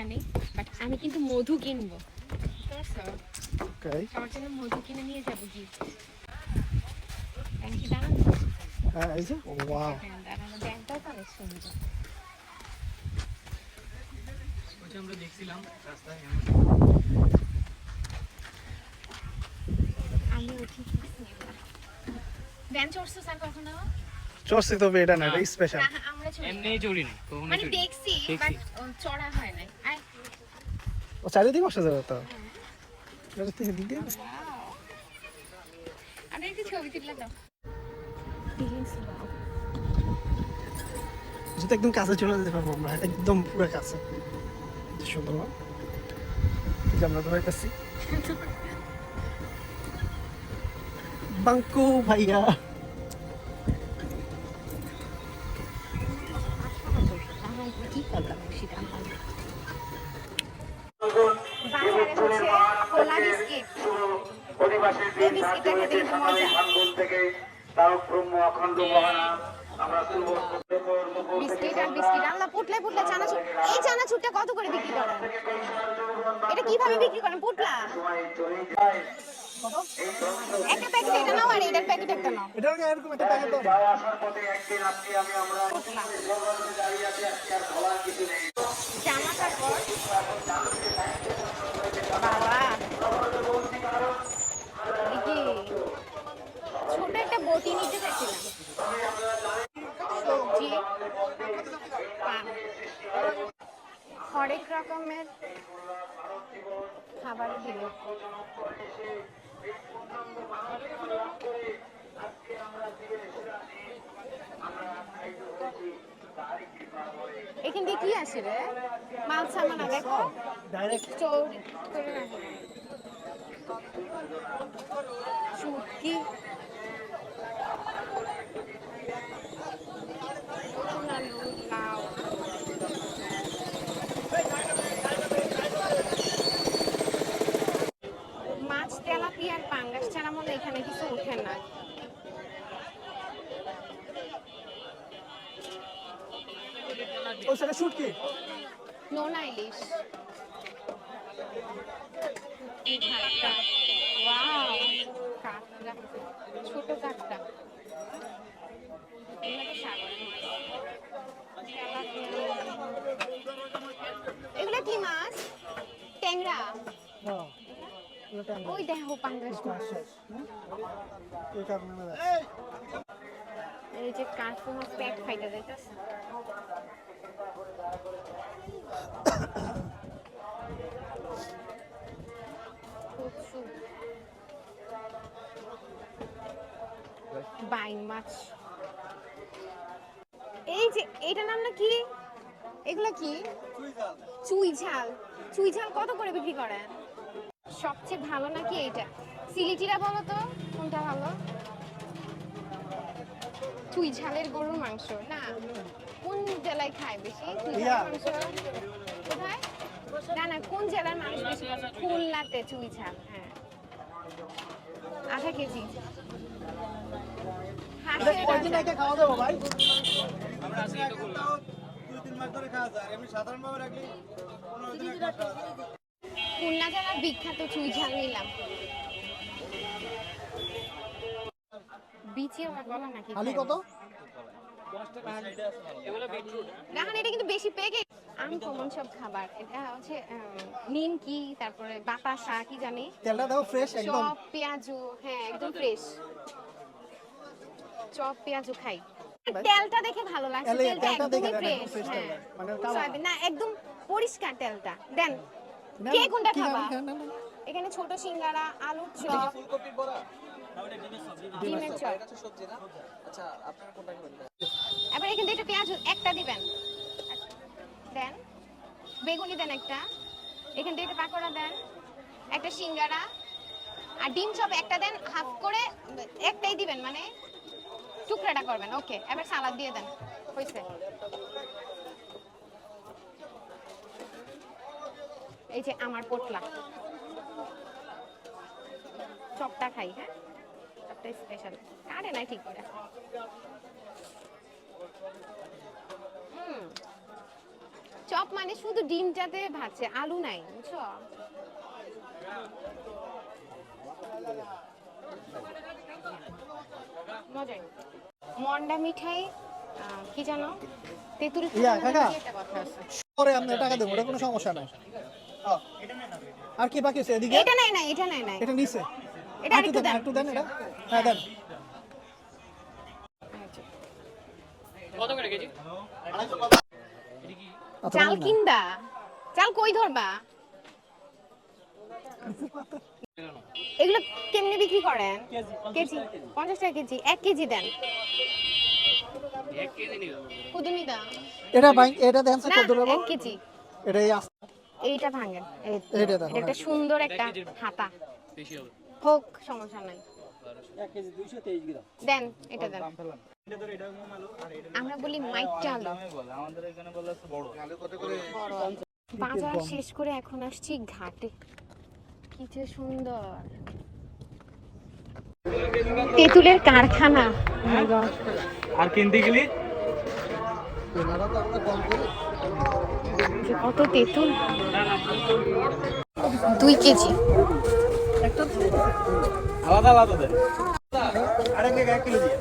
জানি বাট আমি কিন্তু মধু কিনবো। বুঝতে পারছ? ওকে জন্য মধু কিনে নিয়ে যাব গিফট ব্যাংকে দাঁড়ান হ্যাঁ এই যে ওয়াও হ্যাঁ দাঁড়ানো ব্যাংকটাও তো অনেক সুন্দর। আমরা দেখছিলাম রাস্তায় আমি উঠি। ব্যান চড়ছো স্যার কখনো? চর্চি তবে এটা না এটা স্পেশাল আমরা চড়ি। এমনি চড়ি নাই মানে দেখছি। বাট চড়া হয় নাই। ও চারিদিকে বসা যাবে তো একদম কাছে চলে যেতে পারব আমরা একদম পুরো কাছে সুন্দর আমরা ধরাইতেছি বাঙ্কু ভাইয়া কি কোলা বিস্কিট এই বিস্কিটটা খেতে কিন্তু মজা বিস্কিট আর বিস্কিট। আল্লাহ পুটলে পুটলে চানাচুর। এই চানাচুরটা কত করে বিক্রি করেন? এটা কীভাবে বিক্রি করেন? পুটলা? একটা প্যাকেট এটা নাও আর এটার প্যাকেট একটা নাও। এটা এরকম একটা প্যাকেট? দাও জামা কাপড় বাবা দেখি ছোট একটা বটি নিতে চাইছিলাম সবজি পান হরেক রকমের খাবার দিল। এখান দিয়ে কি আসে রে? মাল সামানা দেখো চৌরি শুটকি লাউ মাছ তেলাপিয়ার পাঙ্গাস ছাড়া মনে হয় এখানে কিছু ওঠে না ওই সাথে শুট কি? নোনা ইলিশ ছোট কাঁকড়া এগুলো কি মাছ? ট্যাংরা। হ্যাঁ ওই দেখো পাঙ্গাস মাছ এই যে কাঁকড়া মাছ পেট ফাইটা যাইতেছে বাইন মাছ। এই যে এটার নাম না কি? এগুলা কি? চুই ঝাল। চুই ঝাল কত করে বিক্রি করেন? সবচেয়ে ভালো নাকি এইটা? সিলিটিরা বলো তো, কোনটা ভালো? চুই ঝালের গরুর মাংস, না? জেলায় খায় বেশি? কোথায়? না না কোন জেলার মানুষ বেশি খুলনাতে চুই ঝাল হ্যাঁ। আধা কেজি। আগে খাওয়া দাওয়া ভাই? আমরা আজকে এটা করলাম। খুলনা জেলার বিখ্যাত চুই ঝাল নিলাম। বিচি কত? এটা কিন্তু বেশি পেকে আমি সব খাবার। এটা হচ্ছে নিমকি তারপরে বাতাসা কি জানি? তেলটা দাও ফ্রেশ একদম। চপ পেঁয়াজু হ্যাঁ একদম ফ্রেশ চপ পেঁয়াজু খাই। তেলটা দেখে ভালো লাগছে তেলটা একদমই ফ্রেশ হ্যাঁ। মানে না একদম পরিষ্কার তেলটা। দেন কে কোনটা কি খাবা? খাবেন? না, না, না। এখানে ছোট সিঙ্গারা আলুর চপ। ডিমের চপ। থেকে একটা একটা দিবেন। দেন, বেগুনি দেন একটা। এখান থেকে একটা পাকোড়া দেন, একটা সিঙ্গারা। আর ডিম চপ একটা দেন, হাফ করে একটাই দিবেন মানে টুকরাটা করবেন। ওকে, এবার সালাদ দিয়ে দেন। হয়েছে এই যে আমার পোটলা। চপটা খাই হ্যাঁ? চপটা স্পেশাল কাটে নাই ঠিক করে। হুম। চপ মানে শুধু ডিমটাতে ভাজছে আলু নাই বুঝছ? মজাই। মন্ডা মিঠাই কি জানো? তেঁতুল ইয়া, কাকা। পরে আপনার টাকা দেবো ওটা কোনো সমস্যা নাই। আর কি বাকি আছে এদিকে? এটা নাই নাই এটা নাই না এটা নিচে। এটা একটু আরেকটু দেন একটু দেন এটা। হ্যাঁ দেন। কত করে কেজি? আচ্ছা চাল কিনবা? চাল কই ধরবা? এগুলো কেমনে বিক্রি করেন? কেজি পঞ্চাশ টাকা কেজি এক কেজি দেন। এটা ভাই এটা দেন কত দেবো এক কেজি। এটা এইটা ভাঙেন। এইটা দেখো, একটা সুন্দর একটা হাতা। বেশি হোক সমস্যা নাই। দেন এটা দেন। আমরা বলি মাইকটা আলু বড় আলু। বাজার শেষ করে এখন আসছি ঘাটে। কি যে সুন্দর। তেঁতুলের কারখানা. আর কিনতে গেলি? কত তেঁতুল। দুই কেজি। আলাদা আলাদা দেন। আরেক এক কিলো দিয়ে।